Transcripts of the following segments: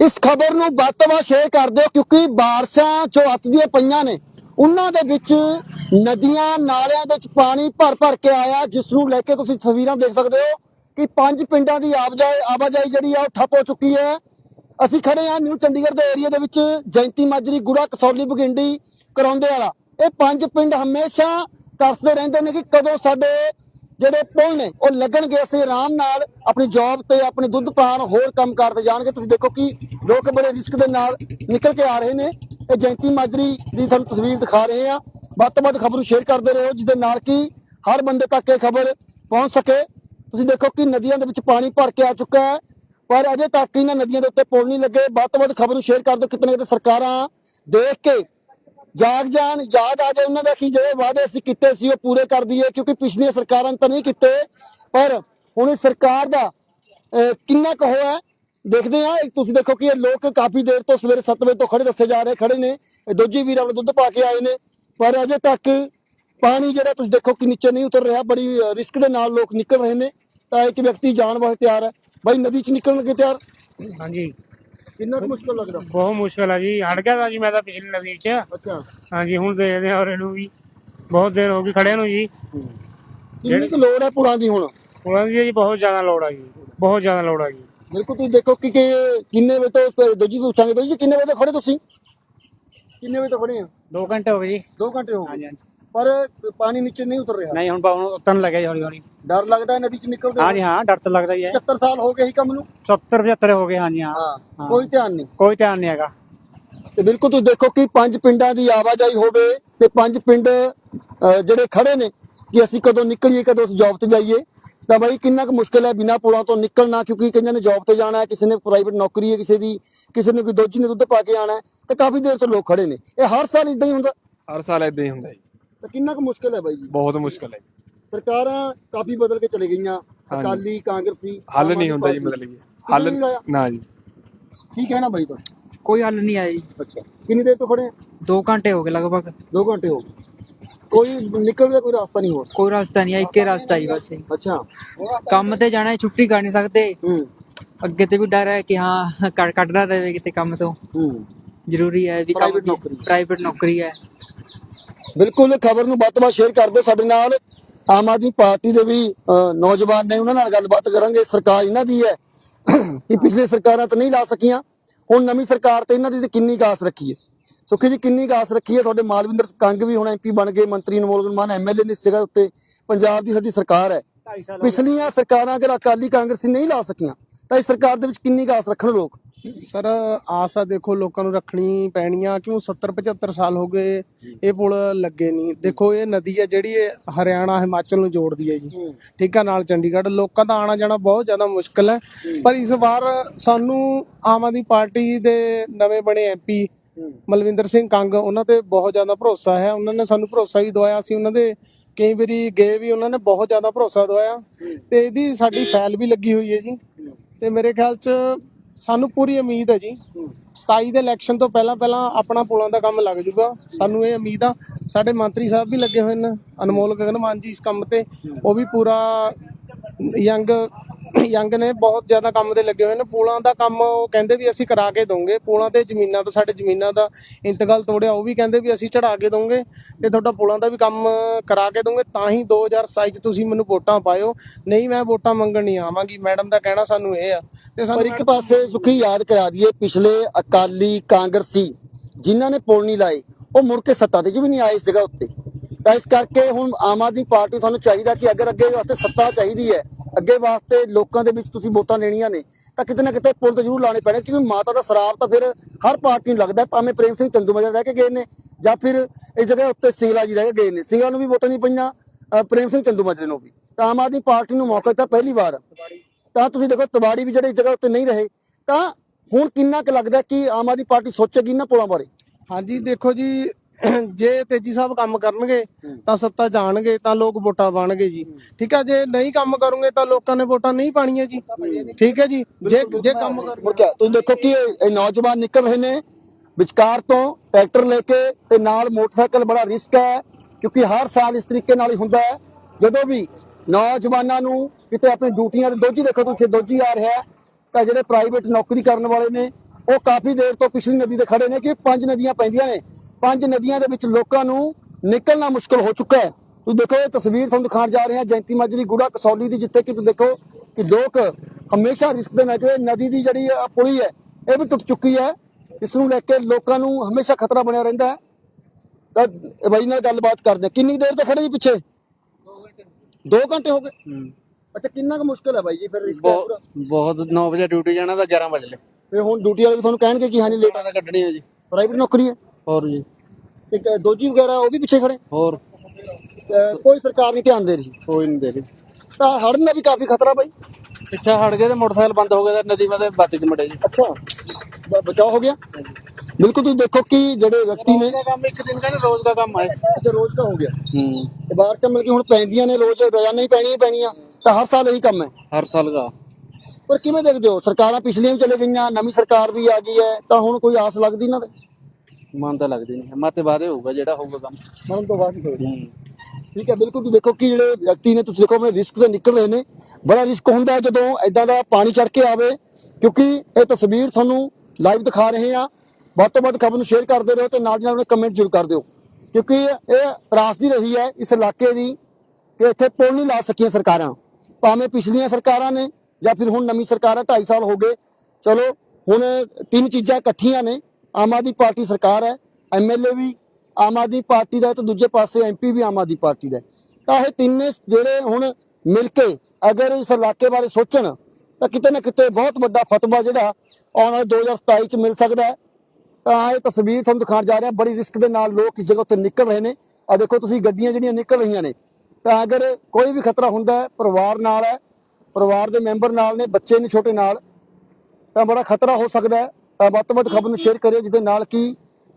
ਇਸ ਖਬਰ ਨੂੰ ਵੱਧ ਤੋਂ ਵੱਧ ਸ਼ੇਅਰ ਕਰ ਦਿਓ, ਕਿਉਂਕਿ ਬਾਰਿਸ਼ਾਂ ਜੋ ਅੱਤਦੀਆਂ ਪਈਆਂ ਨੇ। ਉਹਨਾਂ ਦੇ ਵਿੱਚ ਨਦੀਆਂ ਨਾਲਿਆਂ ਦੇ ਵਿੱਚ ਪਾਣੀ ਭਰ ਭਰ ਕੇ ਆਇਆ, ਜਿਸ ਨੂੰ ਲੈ ਕੇ ਤੁਸੀਂ ਤਸਵੀਰਾਂ ਦੇਖ ਸਕਦੇ ਹੋ ਕਿ ਪੰਜ ਪਿੰਡਾਂ ਦੀ ਆਵਾਜਾਈ ਆਵਾਜਾਈ ਜਿਹੜੀ ਆ ਉਹ ਠੱਪ ਹੋ ਚੁੱਕੀ ਹੈ। ਅਸੀਂ ਖੜੇ ਹਾਂ ਨਿਊ ਚੰਡੀਗੜ੍ਹ ਦੇ ਏਰੀਆ ਦੇ ਵਿੱਚ, ਜੈਂਤੀ ਮਾਜਰੀ, ਗੁੜਾ, ਕਸੌਲੀ ਬਗਿੰਡੀ ਕਰਾਉਂਦੇ ਵਾਲਾ। ਇਹ ਪੰਜ ਪਿੰਡ ਹਮੇਸ਼ਾ ਤਰਸਦੇ ਰਹਿੰਦੇ ਨੇ ਕਿ ਕਦੋਂ ਸਾਡੇ ਜਿਹੜੇ ਪੁਲ ਨੇ, ਉਹ ਲੱਗਣਗੇ ਅਸੀਂ ਆਰਾਮ ਨਾਲ ਆਪਣੀ ਜੌਬ ਤੇ, ਆਪਣੇ ਦੁੱਧ ਪਾਣ, ਹੋਰ ਕੰਮ ਕਰਦੇ ਜਾਣਗੇ। ਤੁਸੀਂ ਦੇਖੋ ਕਿ ਲੋਕ ਬੜੇ ਰਿਸਕ ਦੇ ਨਾਲ ਨਿਕਲ ਕੇ ਆ ਰਹੇ ਨੇ। ਇਹ ਜੈਂਤੀ ਮਾਜਰੀ ਦੀ ਤੁਹਾਨੂੰ ਤਸਵੀਰ ਦਿਖਾ ਰਹੇ ਆ ਵੱਧ ਤੋਂ ਵੱਧ ਖਬਰ ਨੂੰ ਸ਼ੇਅਰ ਕਰਦੇ ਰਹੋ, ਜਿਹਦੇ ਨਾਲ ਕਿ ਹਰ ਬੰਦੇ ਤੱਕ ਇਹ ਖਬਰ ਪਹੁੰਚ ਸਕੇ। ਤੁਸੀਂ ਦੇਖੋ ਕਿ ਨਦੀਆਂ ਦੇ ਵਿੱਚ ਪਾਣੀ ਭਰ ਕੇ ਆ ਚੁੱਕਾ ਹੈ, ਪਰ ਅਜੇ ਤੱਕ ਇਹਨਾਂ ਨਦੀਆਂ ਦੇ ਉੱਤੇ ਪੁਲ ਨਹੀਂ ਲੱਗੇ। ਵੱਧ ਤੋਂ ਵੱਧ ਖਬਰ ਨੂੰ ਸ਼ੇਅਰ ਕਰ ਦਿਓ ਕਿਤਨੇ ਕਿਤੇ ਸਰਕਾਰਾਂ। ਦੇਖ ਕੇ ਜਾਗ ਜਾਣ, ਯਾਦ ਆ ਜਾਏ ਉਹਨਾਂ ਦਾ ਕਿ ਜਿਹੜੇ ਵਾਅਦੇ ਅਸੀਂ ਕੀਤੇ ਸੀ ਉਹ ਪੂਰੇ ਕਰ ਦਈਏ, ਕਿਉਂਕਿ ਪਿਛਲੀਆਂ ਸਰਕਾਰਾਂ ਨੇ ਤਾਂ ਨਹੀਂ ਕੀਤੇ। ਪਰ ਹੁਣ ਇਸ ਸਰਕਾਰ ਦਾ ਕਿੰਨਾ ਕੁ ਹੋਇਆ, ਦੇਖਦੇ ਆ ਤੁਸੀਂ ਦੇਖੋ ਕਿ ਇਹ ਲੋਕ ਕਾਫੀ ਦੇਰ ਤੋਂ ਸਵੇਰੇ 7 ਵਜੇ ਤੋਂ ਖੜੇ ਦੱਸੇ ਜਾ ਰਹੇ ਖੜੇ ਨੇ। ਇਹ ਦੋਜੀ ਵੀਰ ਆਪਣੇ ਦੁੱਧ ਪਾ ਕੇ ਆਏ ਨੇ। ਪਰ ਅਜੇ ਤੱਕ ਪਾਣੀ ਜਿਹੜਾ ਤੁਸੀਂ ਦੇਖੋ ਕਿ ਨੀਚੇ ਨਹੀਂ ਉਤਰ ਰਿਹਾ, ਬੜੀ ਰਿਸਕ ਦੇ ਨਾਲ ਲੋਕ ਨਿਕਲ ਰਹੇ ਨੇ। ਤਾਂ ਇੱਕ ਵਿਅਕਤੀ ਜਾਣ ਵਾਸਤੇ ਤਿਆਰ ਹੈ। ਬਾਈ, ਨਦੀ 'ਚ ਨਿਕਲਣ ਕੇ ਤਿਆਰ? ਹਾਂਜੀ। ਕਿੰਨਾ ਕੁ ਮੁਸ਼ਕਲ ਲੱਗਦਾ? ਬਹੁਤ ਮੁਸ਼ਕਲ ਆ ਜੀ। ਹਟ ਗਿਆ ਤਾਂ ਜੀ ਮੈਂ ਤਾਂ ਪਿਛਲੀ ਨਦੀ 'ਚ। ਅੱਛਾ। ਹਾਂਜੀ ਹੁਣ ਦੇਖਦੇ ਹਾਂ ਔਰ ਇਹਨੂੰ ਵੀ। ਬਹੁਤ ਦੇਰ ਹੋ ਗਈ ਖੜਿਆਂ ਨੂੰ ਜੀ। ਕਿੰਨੀ ਕੁ ਲੋੜ ਹੈ ਪੁਲਾਂ ਦੀ ਹੁਣ? ਉਹਨਾਂ ਦੀ ਜੀ ਬਹੁਤ ਜ਼ਿਆਦਾ ਲੋੜ ਆ ਜੀ। ਬਹੁਤ ਜ਼ਿਆਦਾ ਲੋੜ ਆ ਜੀ। ਬਿਲਕੁਲ ਤੁਸੀਂ ਦੇਖੋ ਕਿ ਕਿ ਕਿੰਨੇ ਵਜੇ ਤੋਂ ਦੋਜੀ ਪੁੱਛਾਂਗੇ। ਦੋਜੀ ਕਿੰਨੇ ਵਜੇ ਤੋਂ ਖੜੇ ਤੁਸੀਂ? ਕਿੰਨੇ ਵਜੇ ਤੋਂ ਖੜੇ ਆ 2 ਘੰਟੇ ਹੋ ਗਏ ਜੀ। 2 ਘੰਟੇ ਹੋ ਹਾਂਜੀ ਗਏ ਹਾਂਜੀ। ਪਰ ਪਾਣੀ ਨੀਚੇ ਨਹੀਂ ਉਤਰ ਰਿਹਾ। ਨਹੀਂ ਹੁਣ ਬਾ- ਹੁਣ ਉਤਰਨ ਲੱਗਿਆ ਜੀ ਹੌਲੀ ਹੌਲੀ ਡਰ ਲੱਗਦਾ ਹੈ ਨਦੀ 'ਚ ਨਿਕਲਦੇ ਹਾਂਜੀ ਹਾਂ ਡਰ ਤਾਂ ਲੱਗਦਾ ਹੀ ਹੈ। 70 ਸਾਲ ਹੋ ਗਏ ਹੀ ਕੰਮ ਨੂੰ? 70 75 ਹੋ ਗਏ ਹਾਂਜੀ ਹਾਂ। ਹਾਂ ਹਾਂ। ਕੋਈ ਧਿਆਨ ਨਹੀਂ। ਕੋਈ ਧਿਆਨ ਨਹੀਂ ਹੈਗਾ। ਤੇ ਬਿਲਕੁਲ ਤੁਸੀਂ ਦੇਖੋ ਕਿ ਪੰਜ ਪਿੰਡਾਂ ਦੀ ਆਵਾਜਾਈ ਹੋਵੇ ਤੇ ਪੰਜ ਪਿੰਡ ਅਹ, ਜਿਹੜੇ ਖੜੇ ਨੇ ਕਿ ਅਸੀਂ ਕਦੋਂ ਨਿਕਲੀਏ ਕਦੋਂ ਅਸੀਂ ਜੌਬ ਤੇ ਜਾਈਏ। ਤਾਂ ਬਾਈ ਕਿੰਨਾ ਕੁ ਮੁਸ਼ਕਿਲ ਹੈ ਬਿਨਾਂ ਪੁਲਾਂ ਤੋਂ ਨਿਕਲਣਾ ਕਿਉਂਕਿ ਕਈਆਂ ਨੇ ਜੌਬ ਤੇ ਜਾਣਾ ਹੈ ਕਿਸੇ ਨੇ ਪ੍ਰਾਈਵੇਟ ਨੌਕਰੀ ਹੈ ਕਿਸੇ ਦੀ ਕਿਸੇ ਨੇ ਕੋਈ ਦੋਜੀ ਨੇ ਦੁੱਧ ਪਾ ਕੇ ਆਣਾ ਹੈ ਤੇ ਕਾਫੀ ਦੇਰ ਤੋਂ ਲੋਕ ਖੜੇ ਨੇ। ਇਹ ਹਰ ਸਾਲ ਇਦਾਂ ਹੀ ਹੁੰਦਾ? ਹਰ ਸਾਲ ਇਦਾਂ ਹੀ ਹੁੰਦਾ ਜੀ। ਤਾਂ ਕਿੰਨਾ ਕੁ ਮੁਸ਼ਕਿਲ ਹੈ ਬਾਈ ਜੀ? ਬਹੁਤ ਮੁਸ਼ਕਲ ਹੈ ਸਰਕਾਰਾਂ ਕਾਫੀ ਬਦਲ ਕੇ ਚਲੇ ਗਈਆਂ ਹਾਂਜੀ। ਅਕਾਲੀ ਕਾਂਗਰਸੀ ਹੱਲ ਨਹੀਂ ਹੁੰਦਾ ਜੀ। ਮਤਲਬ ਕਿ ਹੱਲ ਨਹੀਂ? ਨਾ ਜੀ। ਕੀ ਕਹਿਣਾ ਬਾਈ ਤੁਹਾਡਾ? ਕੋਈ ਹੱਲ ਨਹੀਂ ਆਇਆ ਜੀ। ਅੱਛਾ। ਕਿੰਨੀ ਦੇਰ ਤੋਂ ਖੜੇ ਆ? 2 ਘੰਟੇ ਹੋ ਗਏ ਲਗਭਗ। 2 ਘੰਟੇ ਹੋ ਗਏ। ਕੋਈ ਨਿਕਲਣ ਦਾ ਕੋਈ ਰਸਤਾ ਨਹੀਂ ਹੋ ਕੋਈ ਰਸਤਾ ਨਹੀਂ ਆ ਇੱਕੇ ਰਸਤਾ ਹੀ ਬਸ ਅੱਛਾ। ਕੰਮ ਤੇ ਜਾਣਾ ਹੈ ਛੁੱਟੀ ਕਰ ਨਹੀਂ ਸਕਦੇ। ਹੂੰ। ਅੱਗੇ ਤੇ ਵੀ ਡਰ ਹੈ ਕਿ ਹਾਂ ਕੱਢ ਕੱਢਣਾ ਦੇਵੇ ਕਿਤੇ ਕੰਮ ਤੋਂ। ਹੂੰ। ਜ਼ਰੂਰੀ ਹੈ ਵੀ Private ਨੌਕਰੀ। ਪ੍ਰਾਈਵੇਟ ਨੌਕਰੀ ਹੈ। ਬਿਲਕੁਲ ਖਬਰ ਨੂੰ ਵੱਧ ਵੱਧ ਸ਼ੇਅਰ ਕਰਦੇ ਸਾਡੇ ਨਾਲ। ਆਮ ਆਦਮੀ ਪਾਰਟੀ ਦੇ ਵੀ ਨੌਜਵਾਨ ਨੇ ਉਹਨਾਂ ਨਾਲ ਗੱਲਬਾਤ ਕਰਾਂਗੇ। ਸਰਕਾਰ ਇਹਨਾਂ ਦੀ ਹੈ ਕਿ ਪਿਛਲੇ ਸਰਕਾਰਾਂ ਤਾਂ ਨਹੀਂ ਲਾ ਸਕੀਆਂ। ਹੁਣ ਨਵੀਂ ਸਰਕਾਰ ਤੇ ਇਹਨਾਂ ਦੀ ਕਿੰਨੀ ਕਾਸ ਰੱਖੀ ਹੈ? ਸੁਖੀ ਜੀ ਕਿੰਨੀ ਕਾਸ ਰੱਖੀ ਹੈ? ਤੁਹਾਡੇ ਮਾਲਵਿੰਦਰ ਕੰਗ ਵੀ ਹੁਣ ਐਮਪੀ ਬਣ ਗਏ ਮੰਤਰੀ ਨਮੋਲ ਮਾਨ ਐਮਐਲਏ ਨੇ ਇਸ ਜਗ੍ਹਾ ਉੱਤੇ ਪੰਜਾਬ ਦੀ ਸਾਡੀ ਸਰਕਾਰ ਹੈ। ਪਿਛਲੀਆਂ ਸਰਕਾਰਾਂ ਅਗਰ ਅਕਾਲੀ ਕਾਂਗਰਸੀ ਨਹੀਂ ਲਾ ਸਕੀਆਂ ਤਾਂ ਇਸ ਸਰਕਾਰ ਦੇ ਵਿੱਚ ਕਿੰਨੀ ਕਾਸ ਰੱਖਣ ਲੋਕ? ਸਰ ਆਸ ਤਾਂ ਦੇਖੋ ਲੋਕਾਂ ਨੂੰ ਰੱਖਣੀ ਪੈਣੀ ਆ ਕਿਉਂ 70 75 ਸਾਲ ਹੋ ਗਏ ਇਹ ਪੁਲ ਲੱਗੇ ਨਹੀਂ। ਦੇਖੋ ਇਹ ਨਦੀ ਹੈ ਜਿਹੜੀ ਇਹ ਹਰਿਆਣਾ ਹਿਮਾਚਲ ਨੂੰ ਜੋੜਦੀ ਹੈ ਜੀ। ਠੀਕ ਆ ਨਾਲ ਚੰਡੀਗੜ੍ਹ। ਲੋਕਾਂ ਦਾ ਆਣਾ ਜਾਣਾ ਬਹੁਤ ਜ਼ਿਆਦਾ ਮੁਸ਼ਕਲ ਹੈ। ਪਰ ਇਸ ਵਾਰ ਸਾਨੂੰ ਆਮ ਆਦਮੀ ਪਾਰਟੀ ਦੇ ਨਵੇਂ ਬਣੇ ਐਮਪੀ ਮਲਵਿੰਦਰ ਸਿੰਘ ਕੰਗ ਉਹਨਾਂ ਤੇ ਬਹੁਤ ਜ਼ਿਆਦਾ ਭਰੋਸਾ ਹੈ। ਉਹਨਾਂ ਨੇ ਸਾਨੂੰ ਭਰੋਸਾ ਵੀ ਦਵਾਇਆ। ਸੀ ਉਹਨਾਂ ਦੇ ਕਈ ਵਾਰੀ ਗਏ ਵੀ ਉਹਨਾਂ ਨੇ ਬਹੁਤ ਜ਼ਿਆਦਾ ਭਰੋਸਾ ਦਵਾਇਆ। ਤੇ ਇਹਦੀ ਸਾਡੀ ਫਾਈਲ ਵੀ ਲੱਗੀ ਹੋਈ ਹੈ ਜੀ। ਤੇ ਮੇਰੇ ਖਿਆਲ 'ਚ ਸਾਨੂੰ ਪੂਰੀ ਉਮੀਦ ਹੈ ਜੀ। 27 ਦੇ ਇਲੈਕਸ਼ਨ ਤੋਂ ਪਹਿਲਾਂ ਪਹਿਲਾਂ ਆਪਣਾ ਪੁਲਾਂ ਦਾ ਕੰਮ ਲੱਗ ਜਾਊਗਾ ਸਾਨੂੰ ਇਹ ਉਮੀਦ ਆ ਸਾਡੇ ਮੰਤਰੀ ਸਾਹਿਬ ਵੀ ਲੱਗੇ ਹੋਏ ਨੇ ਅਨਮੋਲ ਗਗਨਮਾਨ ਜੀ ਇਸ ਕੰਮ ਤੇ। ਉਹ ਵੀ ਪੂਰਾ ਯੰਗ ਯੰਗ ਨੇ ਬਹੁਤ ਜ਼ਿਆਦਾ ਕੰਮ ਤੇ ਲੱਗੇ ਹੋਏ ਨੇ। ਪੁਲਾਂ ਦਾ ਕੰਮ ਉਹ ਕਹਿੰਦੇ ਵੀ ਅਸੀਂ ਕਰਾ ਕੇ ਦੋਗੇ ਪੁਲਾਂ ਤੇ ਜ਼ਮੀਨਾਂ ਤੋਂ ਸਾਡੇ ਜ਼ਮੀਨਾਂ ਦਾ ਇੰਤਕਾਲ ਤੋੜਿਆ, ਉਹ ਵੀ ਕਹਿੰਦੇ ਵੀ ਅਸੀਂ ਚੜਾ ਕੇ ਦੋਗੇ ਤੇ ਤੁਹਾਡਾ ਪੁਲਾਂ ਦਾ ਵੀ ਕੰਮ ਕਰਾ ਕੇ ਦੋਗੇ ਤਾਂ ਹੀ 2027 ਚ ਤੁਸੀਂ ਮੈਨੂੰ ਵੋਟਾਂ ਪਾਇਓ। ਨਹੀਂ, ਮੈਂ ਵੋਟਾਂ ਮੰਗਣ ਨਹੀਂ ਆਵਾਂਗੀ। ਮੈਡਮ ਦਾ ਕਹਿਣਾ ਸਾਨੂੰ ਇਹ ਆ ਤੇ ਪਰ ਇੱਕ ਪਾਸੇ ਸੁਖੀ ਯਾਦ ਕਰਾ ਦਈਏ, ਪਿਛਲੇ ਅਕਾਲੀ ਕਾਂਗਰਸੀ ਜਿਨ੍ਹਾਂ ਨੇ ਪੁਲ ਨਹੀਂ ਲਾਏ, ਉਹ ਮੁੜ ਕੇ ਸੱਤਾ ਤੇ ਵੀ ਨਹੀਂ ਆਏ ਸੀਗਾ ਜਗ੍ਹਾ ਉੱਤੇ। ਤਾਂ ਇਸ ਕਰਕੇ ਹੁਣ ਆਮ ਆਦਮੀ ਪਾਰਟੀ ਤੁਹਾਨੂੰ ਚਾਹੀਦਾ ਕਿ ਅਗਰ ਅੱਗੇ ਵਾਸਤੇ ਸੱਤਾ ਚਾਹੀਦੀ ਹੈ ਅੱਗੇ ਵਾਸਤੇ ਲੋਕਾਂ ਦੇ ਵਿੱਚ ਤੁਸੀਂ ਵੋਟਾਂ ਲੈਣੀਆਂ ਨੇ, ਤਾਂ ਕਿਤੇ ਨਾ ਕਿਤੇ ਪੁਲ ਤਾਂ ਜ਼ਰੂਰ ਲਾਣੇ ਪੈਣੇ, ਕਿਉਂਕਿ ਮਾਤਾ ਦਾ ਸਰਾਪ ਤਾਂ ਫਿਰ ਹਰ ਪਾਰਟੀ ਨੂੰ ਲੱਗਦਾ, ਭਾਵੇਂ ਪ੍ਰੇਮ ਸਿੰਘ ਚੰਦੂਮਾਜਰਾ ਰਹਿ ਕੇ ਗਏ ਨੇ, ਜਾਂ ਫਿਰ ਇਸ ਜਗ੍ਹਾ ਉੱਤੇ ਸਿੰਗਲਾ ਜੀ ਰਹਿ ਕੇ ਗਏ ਨੇ ਸਿੰਗਲਾ ਨੂੰ ਵੀ ਵੋਟਾਂ ਨਹੀਂ ਪਈਆਂ ਪ੍ਰੇਮ ਸਿੰਘ ਚੰਦੂਮਾਜਰੇ ਨੂੰ ਵੀ। ਤਾਂ ਆਮ ਆਦਮੀ ਪਾਰਟੀ ਨੂੰ ਮੌਕਾ ਦਿੱਤਾ ਪਹਿਲੀ ਵਾਰ। ਤਾਂ ਤੁਸੀਂ ਦੇਖੋ, ਤਵਾੜੀ ਵੀ ਜਿਹੜੇ ਇਸ ਜਗ੍ਹਾ ਉੱਤੇ ਨਹੀਂ ਰਹੇ, ਤਾਂ ਹੁਣ ਕਿੰਨਾ ਕੁ ਲੱਗਦਾ ਕਿ ਆਮ ਆਦਮੀ ਪਾਰਟੀ ਸੋਚੇਗੀ ਨਾ ਪੁਲਾਂ ਬਾਰੇ? ਹਾਂਜੀ, ਦੇਖੋ ਜੀ ਜੇ ਤੇਜੀ ਸਾਹਿਬ ਕੰਮ ਕਰਨਗੇ ਤਾਂ ਸੱਤਾ ਜਾਣਗੇ ਤਾਂ ਲੋਕ ਵੋਟਾਂ ਪਾਣਗੇ ਜੀ। ਠੀਕ ਹੈ ਜੇ ਨਹੀਂ ਕੰਮ ਕਰੋਗੇ ਤਾਂ ਲੋਕਾਂ ਨੇ ਵੋਟਾਂ ਨਹੀਂ ਪਾਣੀਆਂ ਜੀ। ਠੀਕ ਹੈ ਜੀ ਜੇ ਜੇ ਕੰਮ ਕਰ ਮੁੜ ਕੇ ਤੁਸੀਂ ਦੇਖੋ ਕਿ ਇਹ ਨੌਜਵਾਨ ਨਿਕਲ ਰਹੇ ਨੇ ਵਿਚਕਾਰ ਤੋਂ ਟਰੈਕਟਰ ਲੈ ਕੇ ਤੇ ਨਾਲ ਮੋਟਰਸਾਈਕਲ ਬੜਾ ਰਿਸਕ ਹੈ ਕਿਉਂਕਿ ਹਰ ਸਾਲ ਇਸ ਤਰੀਕੇ ਨਾਲ ਹੀ ਹੁੰਦਾ ਹੈ। ਜਦੋਂ ਵੀ ਨੌਜਵਾਨਾਂ ਨੂੰ ਕਿਤੇ ਆਪਣੀ ਡਿਊਟੀਆਂ ਤੇ ਦੋਜੀ ਦੇਖੋ ਤੁਸੀਂ ਦੋਜੀ ਆ ਰਿਹਾ ਤਾਂ ਜਿਹੜੇ ਪ੍ਰਾਈਵੇਟ ਨੌਕਰੀ ਕਰਨ ਵਾਲੇ ਨੇ ਉਹ ਕਾਫੀ ਦੇਰ ਤੋਂ ਪਿਛਲੀ ਨਦੀ ਤੇ ਖੜੇ ਨੇ ਕਿ ਪੰਜ ਨਦੀਆਂ ਪੈਂਦੀਆਂ ਨੇ। ਪੰਜ ਨਦੀਆਂ ਦੇ ਵਿੱਚ ਲੋਕਾਂ ਨੂੰ ਨਿਕਲਣਾ ਮੁਸ਼ਕਲ ਹੋ ਚੁੱਕਾ ਹੈ। ਤੁਸੀਂ ਦੇਖੋ ਇਹ ਤਸਵੀਰ ਤੁਹਾਨੂੰ ਦਿਖਾਉਣ ਜਾ ਰਹੇ ਹਾਂ। ਜੈਂਤੀ ਮਾਜਰੀ ਗੁੜਾ ਕਸੌਲੀ ਦੀ ਜਿੱਥੇ ਕਿ ਤੁਸੀਂ ਦੇਖੋ ਕਿ ਲੋਕ ਹਮੇਸ਼ਾ ਰਿਸਕ ਦੇ ਨਾਲ ਜਿਹੜੇ ਨਦੀ ਦੀ ਜਿਹੜੀ ਪੁਲੀ ਹੈ ਇਹ ਵੀ ਟੁੱਟ ਚੁੱਕੀ ਹੈ। ਇਸ ਨੂੰ ਲੈ ਕੇ ਲੋਕਾਂ ਨੂੰ ਹਮੇਸ਼ਾ ਖਤਰਾ ਬਣਿਆ ਰਹਿੰਦਾ ਹੈ। ਤਾਂ ਇਹ ਬਾਈ ਨਾਲ ਗੱਲਬਾਤ ਕਰਦੇ। ਕਿੰਨੀ ਦੇਰ ਤੇ ਖੜੇ ਜੀ ਪਿੱਛੇ? 2 ਘੰਟੇ ਹੋ ਗਏ। ਅੱਛਾ ਕਿੰਨਾ ਕੁ ਮੁਸ਼ਕਲ ਹੈ ਬਾਈ ਜੀ ਫਿਰ ਰਿਸਕ ਬਹੁਤ 9 ਵਜੇ ਡਿਊਟੀ ਜਾਣਾ ਤਾਂ 11 ਵਜੇ। ਲੈ ਤੇ ਹੁਣ ਡਿਊਟੀ ਵਾਲੇ ਵੀ ਤੁਹਾਨੂੰ ਕਹਿਣਗੇ ਕਿ ਹਾਂ ਨਹੀਂ ਲੇਟ ਤਾਂ ਕੱਢਣੀ ਹੈ ਜੀ। ਪ੍ਰਾਈਵੇਟ ਨੌਕਰੀ ਹੈ। ਹੋਰ ਜੀ। ਤੇ ਕ- ਦੋਜੀ ਵਗੈਰਾ ਉਹ ਵੀ ਪਿੱਛੇ ਖੜੇ। ਹੋਰ। ਅਹ ਕੋਈ ਸਰਕਾਰ ਨਹੀਂ ਧਿਆਨ ਦੇ ਰਹੀ। ਕੋਈ ਨਹੀਂ ਦੇ ਰਹੀ। ਤਾਂ ਹੜਨ ਦਾ ਵੀ ਕਾਫੀ ਖਤਰਾ ਬਾਈ। ਪਿੱਛਾ ਹਟ ਗਏ ਤੇ ਮੋਟਰਸਾਈਕਲ ਬੰਦ ਹੋ ਗਿਆ ਤੇ ਨਦੀ ਮੇ ਬਚ ਕੇ ਮੜੇ ਜੀ। ਅੱਛਾ। ਬ- ਬਚਾਅ ਹੋ ਗਿਆ। ਬਿਲਕੁਲ ਤੁਸੀਂ ਦੇਖੋ ਕਿ ਜਿਹੜੇ ਵਿਅਕਤੀ ਨੇ ਦਾ ਕੰਮ ਇੱਕ ਦਿਨ ਦਾ ਨਹੀਂ ਰੋਜ਼ ਦਾ ਕੰਮ ਹੈ ਤੇ ਰੋਜ਼ ਦਾ ਹੋ ਗਿਆ। ਹੂੰ। ਤੇ ਬਾਰਿਸ਼ਾਂ ਮਿਲ ਕੇ ਹੁਣ ਪੈਂਦੀਆਂ ਨੇ ਰੋਜ਼ ਰੋਜ਼ਾਨਾ ਹੀ ਪੈਣੀਆਂ ਹੀ ਪੈਣੀਆਂ। ਤਾਂ ਹਰ ਸਾਲ ਇਹੀ ਕੰਮ ਹੈ। ਹਰ ਸਾਲ ਦਾ। ਪਰ ਕਿਵੇਂ ਦੇਖਦੇ ਹੋ? ਸਰਕਾਰਾਂ ਪਿਛਲੀਆਂ ਵੀ ਚਲੇ ਗਈਆਂ ਨਵੀਂ ਸਰਕਾਰ ਵੀ ਆ ਗਈ ਹੈ ਤਾਂ ਹੁਣ ਕੋਈ ਆਸ ਲੱਗਦੀ ਦੇ ਮਨ ਤਾਂ ਲੱਗਦੀ ਨਹੀਂ ਮਾਤੇ ਬਾਅਦ ਹੋਊਗਾ ਜਿਹੜਾ ਹੋਊਗਾ ਕੰਮ। ਮਨ ਤੋਂ ਬਾਅਦ ਹੀ ਹੋਏਗਾ ਹੂੰ। ਠੀਕ ਹੈ ਬਿਲਕੁਲ ਤੁਸੀਂ ਦੇਖੋ ਕਿ ਜਿਹੜੇ ਵਿਅਕਤੀ ਨੇ ਤੁਸੀਂ ਦੇਖੋ ਆਪਣੇ ਰਿਸਕ ਤੇ ਨਿਕਲ ਰਹੇ ਨੇ। ਬੜਾ ਰਿਸਕ ਹੁੰਦਾ ਹੈ ਜਦੋਂ ਐਦਾਂ ਦਾ ਪਾਣੀ ਚੜ ਕੇ ਆਵੇ ਕਿਉਂਕਿ ਇਹ ਤਸਵੀਰ ਤੁਹਾਨੂੰ ਲਾਈਵ ਦਿਖਾ ਰਹੇ ਆ ਵੱਧ ਤੋਂ ਵੱਧ ਖਬਰ ਨੂੰ ਸ਼ੇਅਰ ਕਰਦੇ ਰਹੋ ਤੇ ਨਾਲ ਦੀ ਨਾਲ ਆਪਣੇ ਕਮੈਂਟ ਜ਼ਰੂਰ ਕਰ ਦਿਓ। ਕਿਉਂਕਿ ਇਹ ਤਰਾਸਦੀ ਰਹੀ ਹੈ ਇਸ ਇਲਾਕੇ ਦੀ ਕਿ ਇੱਥੇ ਪੁਲ ਨਹੀਂ ਲਾ ਸਕੀਆਂ ਸਰਕਾਰਾਂ। ਭਾਵੇਂ ਪਿਛਲੀਆਂ ਸਰਕਾਰਾਂ ਨੇ ਜਾਂ ਫਿਰ ਹੁਣ ਨਵੀਂ ਸਰਕਾਰ ਹੈ 2.5 ਸਾਲ ਹੋ ਗਏ। ਚਲੋ, ਹੁਣ ਤਿੰਨ ਚੀਜ਼ਾਂ ਇਕੱਠੀਆਂ ਨੇ। ਆਮ ਆਦਮੀ ਪਾਰਟੀ ਸਰਕਾਰ ਹੈ ਐਮਐਲਏ ਵੀ ਆਮ ਆਦਮੀ ਪਾਰਟੀ ਦਾ ਹੈ ਤੇ ਦੂਜੇ ਪਾਸੇ ਐਮਪੀ ਵੀ ਆਮ ਆਦਮੀ ਪਾਰਟੀ ਦਾ ਤਾਂ ਇਹ ਤਿੰਨੇ ਜਿਹੜੇ ਹੁਣ ਮਿਲ ਕੇ ਅਗਰ ਇਸ ਇਲਾਕੇ ਬਾਰੇ ਸੋਚਣ, ਤਾਂ ਕਿਤੇ ਨਾ ਕਿਤੇ ਬਹੁਤ ਵੱਡਾ ਫਤਵਾ ਜਿਹੜਾ ਆਉਣ ਵਾਲੇ 2027 ਚ ਮਿਲ ਸਕਦਾ ਹੈ। ਤਾਂ ਇਹ ਤਸਵੀਰ ਤੁਹਾਨੂੰ ਦਿਖਾਉਣ ਜਾ ਰਿਹਾ, ਬੜੀ ਰਿਸਕ ਦੇ ਨਾਲ ਲੋਕ ਇਸ ਜਗ੍ਹਾ ਉੱਤੇ ਨਿਕਲ ਰਹੇ ਨੇ। ਆ ਦੇਖੋ, ਤੁਸੀਂ ਗੱਡੀਆਂ ਜਿਹੜੀਆਂ ਨਿਕਲ ਰਹੀਆਂ ਨੇ। ਤਾਂ ਅਗਰ ਕੋਈ ਵੀ ਖਤਰਾ ਹੁੰਦਾ ਹੈ, ਪਰਿਵਾਰ ਨਾਲ ਹੈ ਪਰਿਵਾਰ ਦੇ ਮੈਂਬਰ ਨਾਲ ਨੇ, ਬੱਚੇ ਨੇ ਛੋਟੇ ਨਾਲ, ਤਾਂ ਬੜਾ ਖਤਰਾ ਹੋ ਸਕਦਾ ਹੈ। ਤਾਂ ਵੱਧ ਤੋਂ ਵੱਧ ਖਬਰ ਨੂੰ ਸ਼ੇਅਰ ਕਰਿਓ, ਜਿਹਦੇ ਨਾਲ ਕਿ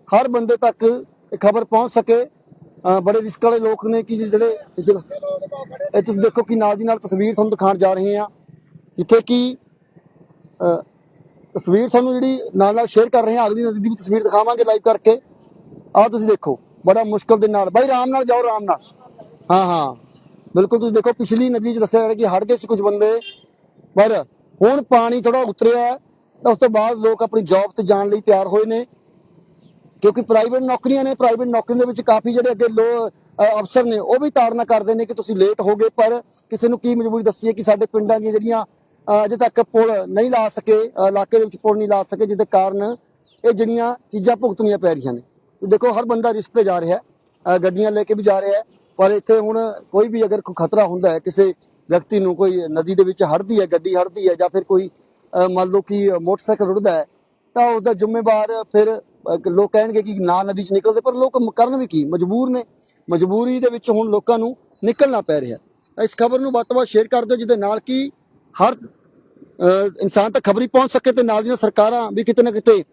ਹਰ ਬੰਦੇ ਤੱਕ ਇਹ ਖਬਰ ਪਹੁੰਚ ਸਕੇ। ਬੜੇ ਰਿਸਕ ਵਾਲੇ ਲੋਕ ਨੇ ਕਿ ਜਿਹੜੇ ਇਹ ਤੁਸੀਂ ਦੇਖੋ ਕਿ ਨਾਲ ਦੀ ਨਾਲ ਤਸਵੀਰ ਤੁਹਾਨੂੰ ਦਿਖਾਉਣ ਜਾ ਰਹੇ ਹਾਂ। ਜਿੱਥੇ ਕਿ ਤਸਵੀਰ ਤੁਹਾਨੂੰ ਜਿਹੜੀ ਨਾਲ ਨਾਲ ਸ਼ੇਅਰ ਕਰ ਰਹੇ ਹਾਂ। ਅਗਲੀ ਨਦੀ ਦੀ ਵੀ ਤਸਵੀਰ ਦਿਖਾਵਾਂਗੇ ਲਾਈਵ ਕਰਕੇ। ਆਹ ਤੁਸੀਂ ਦੇਖੋ, ਬੜਾ ਮੁਸ਼ਕਲ ਦੇ ਨਾਲ। ਬਾਈ, ਆਰਾਮ ਨਾਲ ਜਾਓ, ਆਰਾਮ ਨਾਲ। ਹਾਂ ਹਾਂ। ਬਿਲਕੁਲ ਤੁਸੀਂ ਦੇਖੋ, ਪਿਛਲੀ ਨਦੀ 'ਚ ਦੱਸਿਆ ਜਾ ਰਿਹਾ ਕਿ ਹੜ ਗਏ ਸੀ ਕੁਝ ਬੰਦੇ, ਪਰ ਹੁਣ ਪਾਣੀ ਥੋੜਾ ਉਤਰਿਆ ਤਾਂ ਉਸ ਤੋਂ ਬਾਅਦ ਲੋਕ ਆਪਣੀ ਜੌਬ ਤੇ ਜਾਣ ਲਈ ਤਿਆਰ ਹੋਏ ਨੇ, ਕਿਉਂਕਿ ਪ੍ਰਾਈਵੇਟ ਨੌਕਰੀਆਂ ਨੇ ਪ੍ਰਾਈਵੇਟ ਨੌਕਰੀਆਂ ਦੇ ਵਿੱਚ ਕਾਫੀ ਜਿਹੜੇ ਅੱਗੇ ਲੋ ਅਫਸਰ ਨੇ, ਉਹ ਵੀ ਤਾੜਨਾ ਕਰਦੇ ਨੇ ਕਿ ਤੁਸੀਂ ਲੇਟ ਹੋ ਗਏ, ਪਰ ਕਿਸੇ ਨੂੰ ਕੀ ਮਜਬੂਰੀ ਦੱਸੀ ਹੈ ਕਿ ਸਾਡੇ ਪਿੰਡਾਂ ਦੀਆਂ ਜਿਹੜੀਆਂ ਅਜੇ ਤੱਕ ਪੁਲ ਨਹੀਂ ਲਾ ਸਕੇ ਇਲਾਕੇ ਦੇ ਵਿੱਚ ਪੁਲ ਨਹੀਂ ਲਾ ਸਕੇ, ਜਿਹਦੇ ਕਾਰਨ ਇਹ ਜਿਹੜੀਆਂ ਚੀਜ਼ਾਂ ਭੁਗਤਣੀਆਂ ਪੈ ਰਹੀਆਂ ਨੇ। ਦੇਖੋ, ਹਰ ਬੰਦਾ ਰਿਸਕ ਤੇ ਜਾ ਰਿਹਾ ਹੈ ਗੱਡੀਆਂ ਲੈ ਕੇ ਵੀ ਜਾ ਰਿਹਾ ਹੈ ਪਰ ਇੱਥੇ ਹੁਣ ਕੋਈ ਵੀ ਅਗਰ ਕੋਈ ਖਤਰਾ ਹੁੰਦਾ ਹੈ ਕਿਸੇ ਵਿਅਕਤੀ ਨੂੰ ਕੋਈ ਨਦੀ ਦੇ ਵਿੱਚ ਹੜਦੀ ਹੈ ਗੱਡੀ ਹੜਦੀ ਹੈ ਜਾਂ ਫਿਰ ਕੋਈ ਮੰਨ ਲਓ ਕਿ ਮੋਟਰਸਾਈਕਲ ਰੁੜਦਾ ਹੈ ਤਾਂ ਉਹਦਾ ਜ਼ਿੰਮੇਵਾਰ ਫਿਰ ਲੋਕ ਕਹਿਣਗੇ ਕਿ ਨਾ ਨਦੀ 'ਚ ਨਿਕਲਦੇ ਪਰ ਲੋਕ ਕਰਨ ਵੀ ਕੀ? ਮਜਬੂਰ ਨੇ। ਮਜਬੂਰੀ ਦੇ ਵਿੱਚ ਹੁਣ ਲੋਕਾਂ ਨੂੰ ਨਿਕਲਣਾ ਪੈ ਰਿਹਾ ਤਾਂ ਇਸ ਖਬਰ ਨੂੰ ਵੱਧ ਤੋਂ ਵੱਧ ਸ਼ੇਅਰ ਕਰ ਦਿਓ ਜਿਹਦੇ ਨਾਲ ਕਿ ਹਰ ਅ, ਇਨਸਾਨ ਤੱਕ ਖਬਰੀ ਪਹੁੰਚ ਸਕੇ ਤੇ ਨਾਲ ਦੀਆਂ ਸਰਕਾਰਾਂ ਵੀ ਕਿਤੇ ਨਾ ਕਿਤੇ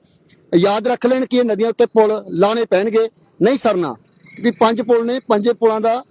ਯਾਦ ਰੱਖ ਲੈਣ ਕਿ ਇਹ ਨਦੀਆਂ ਉੱਤੇ ਪੁਲ ਲਾਉਣੇ ਪੈਣਗੇ। ਨਹੀਂ ਸਰਨਾ। ਕਿਉਂਕਿ ਪੰਜ ਪੁਲ ਨੇ ਪੰਜੇ ਪੁਲਾਂ ਦਾ